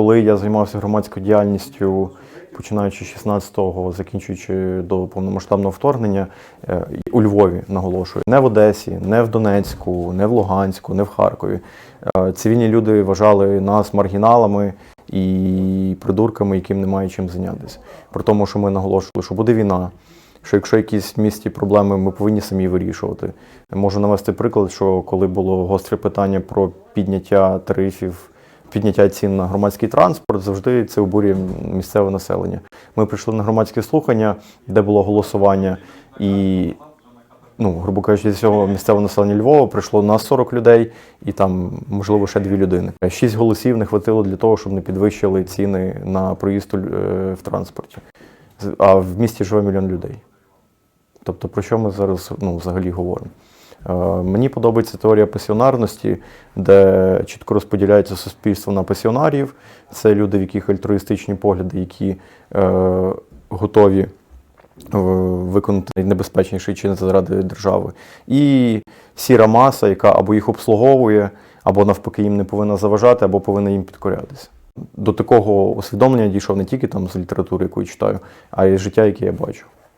коли я займався громадською діяльністю, починаючи з 16-го, закінчуючи до повномасштабного вторгнення, е, у Львові наголошую, не в Одесі, не в Донецьку, не в Луганську, не в Харкові. Е, Цивільні люди вважали нас маргіналами і придурками, яким немає чим зайнятися. Про тому, що ми наголошували, що буде війна, що якщо якісь в місті проблеми, ми повинні самі вирішувати. Можу навести приклад, що коли було гостре питання про підняття тарифів, підняття цін на громадський транспорт, завжди це обурює місцеве населення. Ми прийшли на громадське слухання, де було голосування, і, ну, грубо кажучи, з цього місцевого населення Львова прийшло нас 40 людей, і там, можливо, ще дві людини. Шість голосів не хватило для того, щоб не підвищили ціни на проїзд е, в транспорті. А в місті живе мільйон людей. Тобто, про що ми зараз ну, взагалі говоримо? Е, мені подобається теорія пасіонарності, де чітко розподіляється суспільство на пасіонарів. Це люди, в яких альтруїстичні погляди, які е, готові е, виконати небезпечніший чин заради держави. І сіра маса, яка або їх обслуговує, або навпаки їм не повинна заважати, або повинна їм підкорятися. До такого усвідомлення дійшов не тільки там з літератури, яку я читаю, а й з життя, яке я бачу.